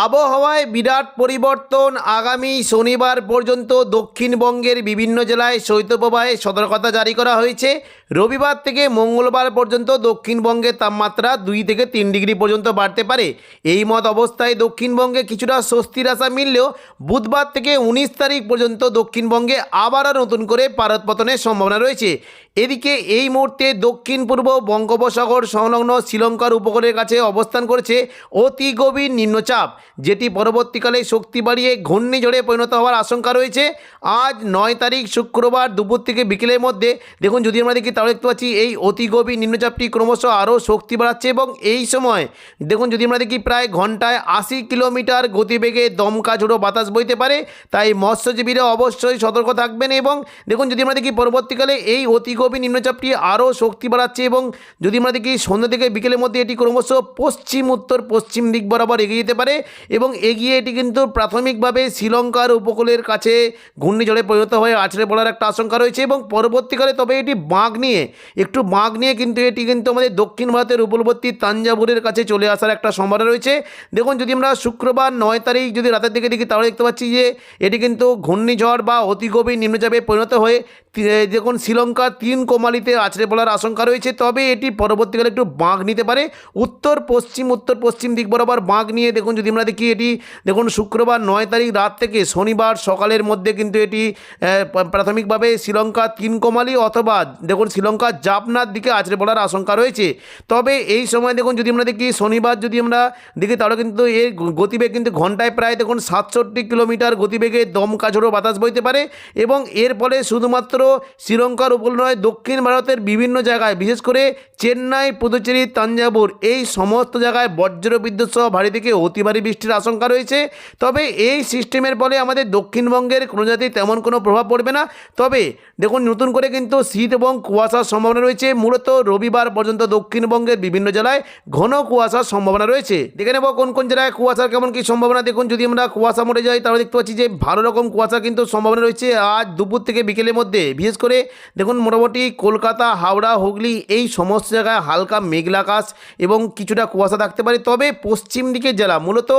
আবহাওয়ায় বিরাট পরিবর্তন আগামী শনিবার পর্যন্ত দক্ষিণবঙ্গের বিভিন্ন জেলায় শৈত্যপ্রবাহে সতর্কতা জারি করা হয়েছে। রবিবার থেকে মঙ্গলবার পর্যন্ত দক্ষিণবঙ্গের তাপমাত্রা দুই থেকে তিন ডিগ্রি পর্যন্ত বাড়তে পারে। এই মত অবস্থায় দক্ষিণবঙ্গে কিছুটা স্বস্তির আশা মিললেও বুধবার থেকে উনিশ তারিখ পর্যন্ত দক্ষিণবঙ্গে আবারও নতুন করে পারদ পতনের সম্ভাবনা রয়েছে। এদিকে এই মুহূর্তে দক্ষিণ পূর্ব বঙ্গোপসাগর সংলগ্ন শ্রীলঙ্কার উপকূলের কাছে অবস্থান করেছে অতি গভীর নিম্নচাপ, যেটি পরবর্তীকালে শক্তি বাড়িয়ে ঘূর্ণিঝড়ে পরিণত হওয়ার আশঙ্কা রয়েছে। আজ নয় তারিখ শুক্রবার দুপুর থেকে বিকেলের মধ্যে, দেখুন যদি আমরা দেখি তাহলে দেখতে পাচ্ছি এই অতি গভীর নিম্নচাপটি ক্রমশ আরও শক্তি বাড়াচ্ছে এবং এই সময়, দেখুন যদি আমরা দেখি প্রায় ঘন্টায় আশি কিলোমিটার গতিবেগে দমকা ঝোড়ো বাতাস বইতে পারে। তাই মৎস্যজীবীরা অবশ্যই সতর্ক থাকবেন এবং, দেখুন যদি আমরা দেখি পরবর্তীকালে এই অতি গভীর নিম্নচাপটি আরও শক্তি বাড়াচ্ছে এবং যদি আমরা দেখি, সন্ধ্যা থেকে বিকেলের মধ্যে এটি ক্রমশ পশ্চিম, উত্তর, পশ্চিম দিক বরাবর এগিয়ে যেতে পারে এবং এগিয়ে এটি কিন্তু প্রাথমিকভাবে শ্রীলঙ্কার উপকূলের কাছে ঘূর্ণিঝড়ে পরিণত হয়ে আছড়ে পড়ার একটা আশঙ্কা রয়েছে এবং পরবর্তীকালে তবে এটি বাঁক নিয়ে, একটু বাঁক নিয়ে কিন্তু এটি কিন্তু আমাদের দক্ষিণ ভারতের উপকূলবর্তী তাঞ্জাবুরের কাছে চলে আসার একটা সম্ভাবনা রয়েছে। দেখুন, যদি আমরা শুক্রবার নয় তারিখ যদি রাতের দিকে দেখি, তাহলে দেখতে পাচ্ছি যে এটি কিন্তু ঘূর্ণিঝড় বা অতি গভীর নিম্নচাপে পরিণত হয়ে দেখুন শ্রীলঙ্কার তিন কোমালিতে আছড়ে পড়ার আশঙ্কা রয়েছে, তবে এটি পরবর্তীকালে একটু বাঁক নিতে পারে। উত্তর, পশ্চিম উত্তর, পশ্চিম দিক বরাবর বাঁক নিয়ে দেখুন, যদি আমরা দেখি এটি, দেখুন, শুক্রবার নয় তারিখ রাত থেকে শনিবার সকালের মধ্যে কিন্তু এটি প্রাথমিকভাবে শ্রীলঙ্কা তিন কোমালি অথবা, দেখুন শ্রীলঙ্কার জাপনার দিকে আছড়ে পড়ার আশঙ্কা রয়েছে। তবে এই সময় দেখুন, যদি আমরা দেখি, শনিবার যদি আমরা দেখি, তাহলে কিন্তু এর গতিবেগ কিন্তু ঘন্টায় প্রায়, দেখুন, সাতষট্টি কিলোমিটার গতিবেগে দমকা ঝোড়ো বাতাস বইতে পারে এবং এর ফলে শুধুমাত্র শ্রীলঙ্কার উপকূল নয়, দক্ষিণ ভারতের বিভিন্ন জায়গায়, বিশেষ করে চেন্নাই, পুদুচেরি, তাঞ্জাবুর এই সমস্ত জায়গায় বজ্র বিদ্যুৎ সহ ভারী থেকে অতি ভারী বৃষ্টির আশঙ্কা রয়েছে। তবে এই সিস্টেমের ফলে আমাদের দক্ষিণবঙ্গের কোনো জাতি তেমন কোনো প্রভাব পড়বে না। তবে দেখুন, নতুন করে কিন্তু শীত এবং কুয়াশার সম্ভাবনা রয়েছে। মূলত রবিবার পর্যন্ত দক্ষিণবঙ্গের বিভিন্ন জেলায় ঘন কুয়াশার সম্ভাবনা রয়েছে। দেখে নেব কোন কোন জেলায় কুয়াশার কেমন কি সম্ভাবনা। দেখুন, যদি আমরা কুয়াশা মরে যাই, তাহলে দেখতে পাচ্ছি যে ভালো রকম কুয়াশা কিন্তু সম্ভাবনা রয়েছে। আজ দুপুর থেকে বিকেলের মধ্যে বিশেষ করে দেখুন মোটামুটি কলকাতা, হাওড়া, হুগলি এই সমস্ত জায়গায় হালকা মেঘলা আকাশ এবং কিছুটা কুয়াশা থাকতে পারে। তবে পশ্চিম দিকের জেলা, মূলত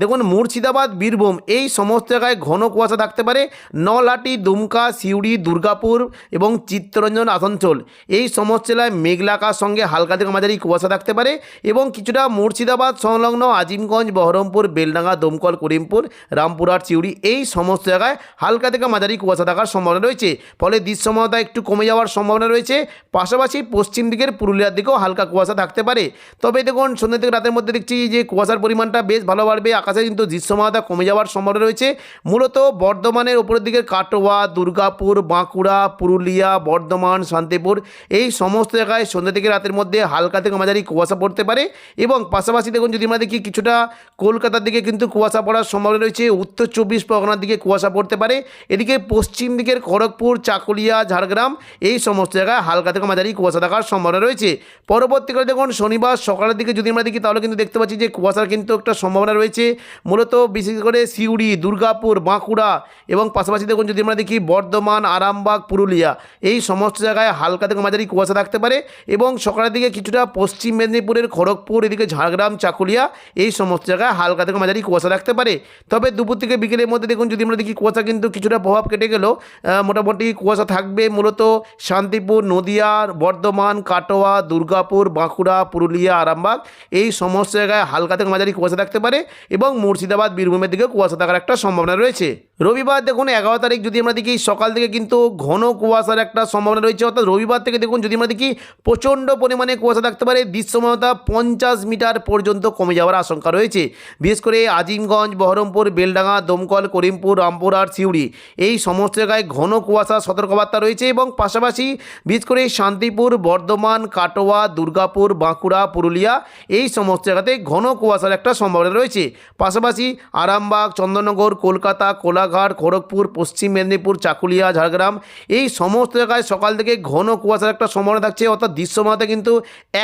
দেখুন মুর্শিদাবাদ, বীরভূম এই সমস্ত জায়গায় ঘন কুয়াশা থাকতে পারে। নলাটি দুমকা, সিউড়ি, দুর্গাপুর এবং চিত্তরঞ্জন, আসানসোল এই সমস্ত জেলায় মেঘলা আকাশ সঙ্গে হালকা থেকে মাঝারি কুয়াশা থাকতে পারে এবং কিছুটা মুর্শিদাবাদ সংলগ্ন আজিমগঞ্জ, বহরমপুর, বেলডাঙ্গা, দমকল, করিমপুর, রামপুরহাট, সিউড়ি এই সমস্ত জায়গায় হালকা থেকে মাঝারি কুয়াশা থাকার সম্ভাবনা রয়েছে। ফলে দৃশ্যমতা একটু কমে যাওয়ার সম্ভাবনা রয়েছে। পাশাপাশি পশ্চিম দিকের পুরুলিয়ার দিকেও হালকা কুয়াশা থাকতে পারে। তবে দেখুন, সন্ধ্যা থেকে রাতের মধ্যে দেখছি যে কুয়াশার পরিমাণটা বেশ ভালো বাড়বে। আকাশে কিন্তু দৃশ্যমতা কমে যাওয়ার সম্ভাবনা রয়েছে। মূলত বর্ধমানের উপরের দিকের কাটোয়া, দুর্গাপুর, বাঁকুড়া, পুরুলিয়া, বর্ধমান, শান্তিপুর, এই সমস্ত জায়গায় সন্ধ্যা থেকে রাতের মধ্যে হালকা থেকে মাঝারি কুয়াশা পড়তে পারে। এবং পাশাপাশি দেখুন, যদি আমরা দেখি কিছুটা কলকাতার দিকে কিন্তু কুয়াশা পড়ার সম্ভাবনা রয়েছে। উত্তর চব্বিশ পরগনার দিকে কুয়াশা পড়তে পারে। এদিকে পশ্চিম দিকের খড়গপুর চাকুলিয়া ঝাড়গ্রাম এই সমস্ত জায়গায় হালকা থেকে মাঝারি কুয়াশা থাকার সম্ভাবনা রয়েছে। পরবর্তীকালে দেখুন শনিবার সকালের দিকে যদি আমরা দেখি তাহলে কিন্তু দেখতে পাচ্ছি যে কুয়াশার কিন্তু একটা সম্ভাবনা রয়েছে। মূলত বিশেষ করে সিউড়ি দুর্গাপুর বাঁকুড়া এবং পাশাপাশি দেখুন যদি আমরা দেখি বর্ধমান আরামবাগ পুরুলিয়া এই সমস্ত জায়গায় হালকা থেকে মাঝারি কুয়াশা থাকতে পারে এবং সকালের দিকে কিছুটা পশ্চিম মেদিনীপুরের খড়গপুর এদিকে ঝাড়গ্রাম চাকুলিয়া এই সমস্ত জায়গায় হালকা থেকে মাঝারি কুয়াশা থাকতে পারে। তবে দুপুর থেকে বিকেলের মধ্যে দেখুন যদি আমরা দেখি কুয়াশা কিন্তু কিছুটা প্রভাব কেটে আহ, মোটামুটি কুয়াশা থাকবে মূলত শান্তিপুর, নদিয়া, বর্ধমান, কাটোয়া, দুর্গাপুর, বাঁকুড়া, পুরুলিয়া, আরামবাগ। এই সমস্ত জায়গায় হালকা থেকে মাঝারি কুয়াশা থাকতে পারে এবং মুর্শিদাবাদ, বীরভূমের দিকে কুয়াশা থাকার একটা সম্ভাবনা রয়েছে। রবিবার দেখুন, এগারো তারিখ যদি আমরা দেখি, সকাল থেকে কিন্তু ঘন কুয়াশার একটা সম্ভাবনা রয়েছে। অর্থাৎ রবিবার থেকে দেখুন, যদি আমরা দেখি, প্রচণ্ড পরিমাণে কুয়াশা থাকতে পারে। দৃশ্যমানতা পঞ্চাশ মিটার পর্যন্ত কমে যাওয়ার আশঙ্কা রয়েছে। বিশেষ করে আজিমগঞ্জ, বহরমপুর, বেলডাঙ্গা, দমকল, করিমপুর, রামপুর আর সিউড়ি। এই সমস্ত জায়গায় ঘন কুয়াশা সতর্কবার্তা রয়েছে এবং পাশাপাশি বিশেষ করে শান্তিপুর, বর্ধমান, কাটোয়া, দুর্গাপুর, বাঁকুড়া, পুরুলিয়া, এই সমস্ত জায়গাতে ঘন কুয়াশার একটা সম্ভাবনা রয়েছে। পাশাপাশি আরামবাগ, চন্দননগর, কলকাতা কোলাঘাট খড়গপুর, পশ্চিম মেদিনীপুর, চাকুলিয়া, ঝাড়গ্রাম, এই সমস্ত জায়গায় সকাল থেকে ঘন কুয়াশার একটা সম্ভাবনা থাকছে। অর্থাৎ দৃশ্যমানতা কিন্তু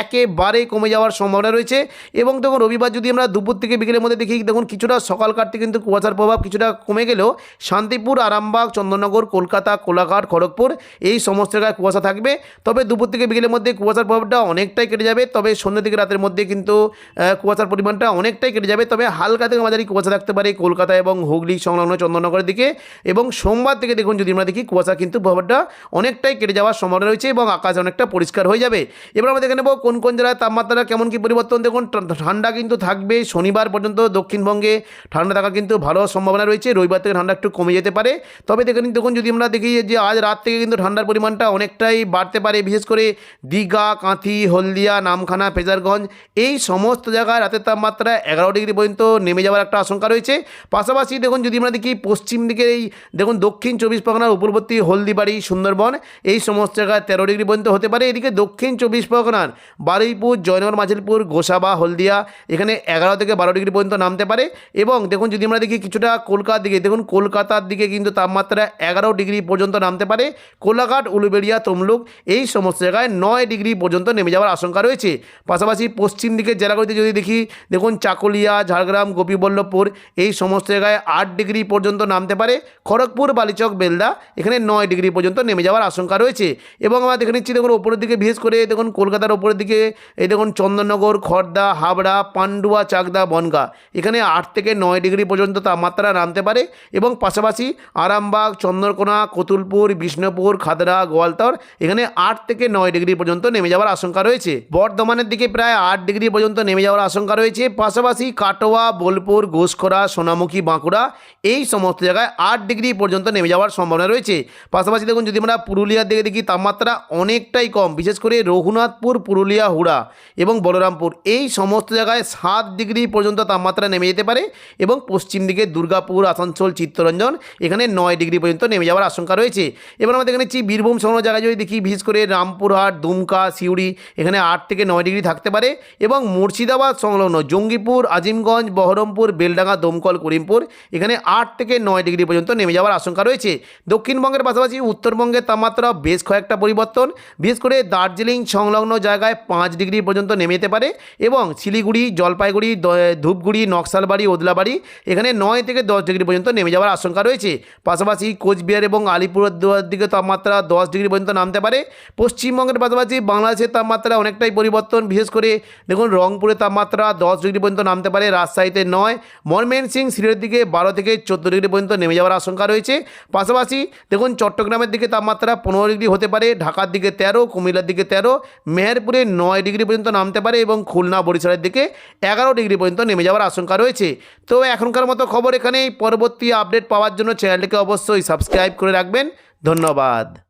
একেবারেই কমে যাওয়ার সম্ভাবনা রয়েছে। এবং দেখুন, রবিবার যদি আমরা দুপুর থেকে বিকেলের মধ্যে দেখি, দেখুন, কিছুটা সকাল কাটতে কিন্তু কুয়াশার প্রভাব কিছুটা কমে গেলেও শান্তিপুর, আরামবাগ, চন্দননগর, কলকাতা, কোলাঘাট, খড়গপুর এই সমস্ত জায়গায় কুয়াশা থাকবে। তবে দুপুর থেকে বিকেলের মধ্যে কুয়াশার প্রভাবটা অনেকটাই কেটে যাবে। তবে সন্ধ্যে থেকে রাতের মধ্যে কিন্তু কুয়াশার পরিমাণটা অনেকটাই কেটে যাবে। তবে হালকা থেকে মাঝারি কুয়াশা থাকতে পারে কলকাতা এবং হুগলি, সংলগ্ন চন্দননগরের দিকে এবং সোমবার থেকে দেখুন যদি আমরা দেখি, কুয়াশা কিন্তু প্রভাবটা অনেকটাই কেটে যাওয়ার সম্ভাবনা রয়েছে এবং আকাশ অনেকটা পরিষ্কার হয়ে যাবে। এবার আমরা দেখে নেব কোন কোন জেলায় তাপমাত্রা কেমন কি পরিবর্তন। দেখুন ঠান্ডা কিন্তু থাকবে। শনিবার পর্যন্ত দক্ষিণবঙ্গে ঠান্ডা থাকার কিন্তু ভালো সম্ভাবনা রয়েছে। রবিবার থেকে ঠান্ডা একটু কমে যেতে পারে। তবে দেখে দেখুন যদি আমরা দেখি যে আজ রাত থেকে কিন্তু ঠান্ডার পরিমাণটা অনেকটাই বাড়তে পারে। বিশেষ করে দীঘা, কাঁথি, হলদিয়া, নামখানা ফেজারগঞ্জ এই সমস্ত জায়গায় রাতের তাপমাত্রা এগারো ডিগ্রি পর্যন্ত নেমে যাওয়ার একটা আশঙ্কা রয়েছে। পাশাপাশি দেখুন যদি আমরা দেখি পশ্চিম দিকে এই, দেখুন, দক্ষিণ চব্বিশ পরগনার উপরবর্তী হলদিবাড়ি, সুন্দরবন, এই সমস্ত জায়গায় তেরো ডিগ্রি পর্যন্ত হতে পারে। এদিকে দক্ষিণ চব্বিশ পরগনার বারুইপুর, জয়নগর, মাঝিলপুর, গোসাবা, হলদিয়া, এখানে এগারো থেকে বারো ডিগ্রি পর্যন্ত নামতে পারে। এবং দেখুন, যদি আমরা দেখি কিছুটা কলকাতার দিকে, দেখুন, কলকাতার দিকে কিন্তু তাপমাত্রা এগারো ডিগ্রি পর্যন্ত নামতে পারে। কোলাঘাট, উলুবেড়িয়া, তমলুক, এই সমস্ত জায়গায় নয় ডিগ্রি পর্যন্ত নেমে যাওয়ার আশঙ্কা রয়েছে। পাশাপাশি পশ্চিম দিকের জেলাগুলিতে যদি দেখি, দেখুন, চাকুলিয়া, ঝাড়গ্রাম, গোপীবল্লভপুর, এই সমস্ত জায়গায় আট ডিগ্রি পর্যন্ত নামতে পারে খড়গপুর, বালিচক, বেলদা। এখানে নয় ডিগ্রি পর্যন্ত নেমে যাওয়ার আশঙ্কা রয়েছে। এবং আমরা দেখে নিচ্ছি, দেখুন ওপরের দিকে বিশেষ করে, দেখুন, কলকাতার ওপরের দিকে, এই দেখুন চন্দননগর খড়দা হাবড়া, পান্ডুয়া, চাকদা, বনগা। এখানে আট থেকে নয় ডিগ্রি পর্যন্ত তাপমাত্রা নামতে পারে। এবং পাশাপাশি আরামবাগ, চন্দ্রকোনা, কতুলপুর, বিষ্ণুপুর, খাদরা, গোয়ালতর, এখানে আট থেকে নয় ডিগ্রি পর্যন্ত নেমে যাওয়ার আশঙ্কা রয়েছে। বর্ধমানের দিকে প্রায় আট ডিগ্রি পর্যন্ত নেমে যাওয়ার আশঙ্কা রয়েছে। পাশাপাশি কাটোয়া, বোলপুর, ঘোষখরা, সোনামুখী, বাঁকুড়া, এই সমস্ত জায়গায় আট ডিগ্রি পর্যন্ত নেমে যাওয়ার সম্ভাবনা রয়েছে। পাশাপাশি দেখুন, যদি আমরা পুরুলিয়ার দিকে দেখি, তাপমাত্রা অনেকটাই কম, বিশেষ করে রঘুনাথপুর, পুরুলিয়া, হুড়া এবং বলরামপুর। এই সমস্ত জায়গায় সাত ডিগ্রি পর্যন্ত তাপমাত্রা নেমে যেতে পারে এবং পশ্চিম দিকে দুর্গাপুর, আসানসোল, চিত্তরঞ্জন এখানে নয় ডিগ্রি পর্যন্ত নেমে যাওয়ার আশঙ্কা রয়েছে। এবার আমাদের এখানে নিচ্ছি বীরভূম সংলগ্ন জায়গায় যদি দেখি, বিশেষ করে রামপুরহাট, দুমকা, সিউড়ি এখানে আট থেকে নয় ডিগ্রি থাকতে পারে এবং মুর্শিদাবাদ সংলগ্ন জঙ্গিপুর, আজিমগঞ্জ, বহরমপুর, বেলডাঙ্গা, দমকল, করিমপুর এখানে আট থেকে নয় ডিগ্রি পর্যন্ত নেমে যাওয়ার আশঙ্কা রয়েছে। দক্ষিণবঙ্গের পাশাপাশি উত্তরবঙ্গের তাপমাত্রা বেশ কয়েকটা পরিবর্তন, বিশেষ করে দার্জিলিং সংলগ্ন জায়গায় পাঁচ ডিগ্রি পর্যন্ত নেমে যেতে পারে এবং শিলিগুড়ি, জলপাইগুড়ি ধূপগুড়ি, নকশালবাড়ি, ওদলাবাড়ি এখানে নয় থেকে দশ ডিগ্রি পর্যন্ত নেমে যাওয়ার আশঙ্কা রয়েছে। পাশাপাশি কোচবিহার এবং আলিপুরদুয়ার দিকে তাপমাত্রা দশ ডিগ্রি পর্যন্ত নামতে পারে। পশ্চিমবঙ্গের পাশাপাশি বাংলাদেশের তাপমাত্রা অনেকটাই পরিবর্তন, বিশেষ করে দেখুন রংপুরের তাপমাত্রা দশ ডিগ্রি পর্যন্ত নামতে পারে, রাজশাহীতে নয় ময়মনসিং সিলেটের দিকে বারো থেকে চোদ্দ ডিগ্রি পর্যন্ত নেমে যাওয়ার আশঙ্কা রয়েছে। পাশাপাশি দেখুন, চট্টগ্রামের দিকে তাপমাত্রা পনেরো ডিগ্রি হতে পারে, ঢাকার দিকে তেরো, কুমিল্লার দিকে তেরো, মেহেরপুরে নয় ডিগ্রি পর্যন্ত নামতে পারে এবং খুলনা, বরিশালের দিকে এগারো ডিগ্রি পর্যন্ত নেমে যাওয়ার আশঙ্কা রয়েছে। তো এখনকার মতো খবর এখানেই। পরবর্তী আপডেট পাওয়ার জন্য চ্যানেলটিকে অবশ্যই সাবস্ক্রাইব করে রাখবেন। ধন্যবাদ।